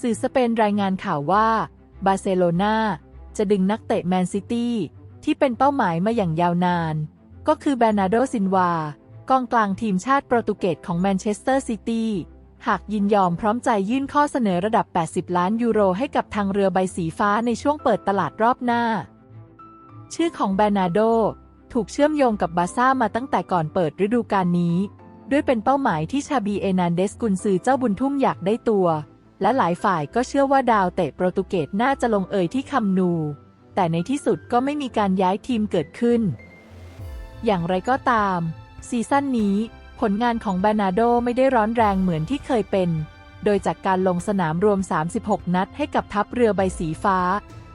สื่อสเปนรายงานข่าวว่า บาร์เซโลนาจะดึงนักเตะแมนซิตี้ที่เป็นเป้าหมายมาอย่างยาวนาน ก็คือแบรนาโดซินวากองกลางทีมชาติโปรตุเกสของแมนเชสเตอร์ซิตี้หากยินยอมพร้อมใจยื่นข้อเสนอระดับ 80 ล้านยูโรให้กับทางเรือใบสีฟ้าในช่วงเปิดตลาดรอบหน้า ชื่อของแบรนาโดถูกเชื่อมโยงกับบาซ่ามาตั้งแต่ก่อนเปิดฤดูกาลนี้ ด้วยเป็นเป้าหมายที่ชาบีเอนันเดสกุนซือเจ้าบุญทุ่มอยากได้ตัว และหลายฝ่ายก็เชื่อว่าดาวเตะโปรตุเกสน่าจะลงเอยที่คำนู แต่ในที่สุดก็ไม่มีการย้ายทีมเกิดขึ้น อย่างไรก็ตาม ซีซั่นนี้ ผลงานของบานาโดไม่ได้ร้อนแรงเหมือนที่เคยเป็น โดยจากการลงสนามรวม 36 นัดให้กับทัพเรือใบสีฟ้า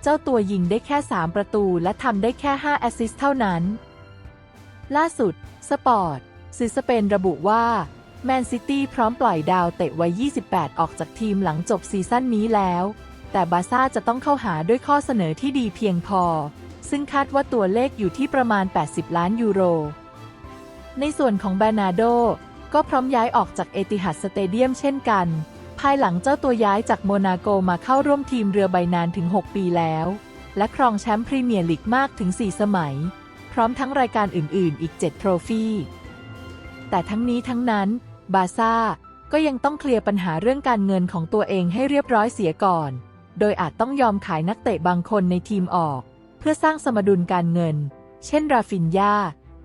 เจ้าตัวยิงได้แค่ 3 ประตูและทำได้แค่ 5 แอสซิสต์เท่านั้น ล่าสุด สปอร์ตสื่อสเปนระบุว่า แมนซิตี้พร้อมปล่อยดาวเตะวัย 28 ออกจากทีมหลังจบซีซั่นนี้แล้ว แต่บาร์ซ่าจะต้องเข้าหาด้วยข้อเสนอที่ดีเพียงพอ ซึ่งคาดว่าตัวเลขอยู่ที่ประมาณ 80 ล้านยูโร ในส่วนของแบรนาโด ก็พร้อมย้ายออกจากเอติฮัดสเตเดียมเช่นกัน ภายหลังเจ้าตัวย้ายจากโมนาโกมาเข้าร่วมทีมเรือใบนานถึง 6 ปีแล้ว และครองแชมป์พรีเมียร์ลีกมากถึง 4 สมัย พร้อมทั้งรายการอื่น ๆ อีก 7 โทรฟี่ แต่ทั้งนี้ทั้งนั้น บาซ่าก็ยังต้องเคลียร์ปัญหาเรื่องการเงินของตัวเองให้เรียบร้อยเสียก่อน โดยอาจต้องยอมขายนักเตะบางคนในทีมออก เพื่อสร้างสมดุลการเงิน เช่นราฟินยา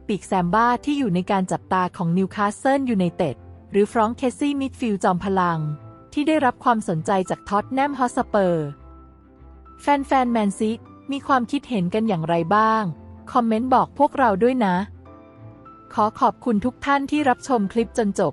ปีกแซมบ้าที่อยู่ในการจับตาของนิวคาสเซิลยูไนเต็ดหรือฟรองเคซี่มิดฟิลด์จอมพลัง ที่ได้รับความสนใจจากท็อตแนมฮอสเปอร์ แฟนๆแมนซีมีความคิดเห็นกันอย่างไรบ้าง คอมเมนต์บอกพวกเราด้วยนะ ขอขอบคุณทุกท่านที่รับชมคลิปจนจบ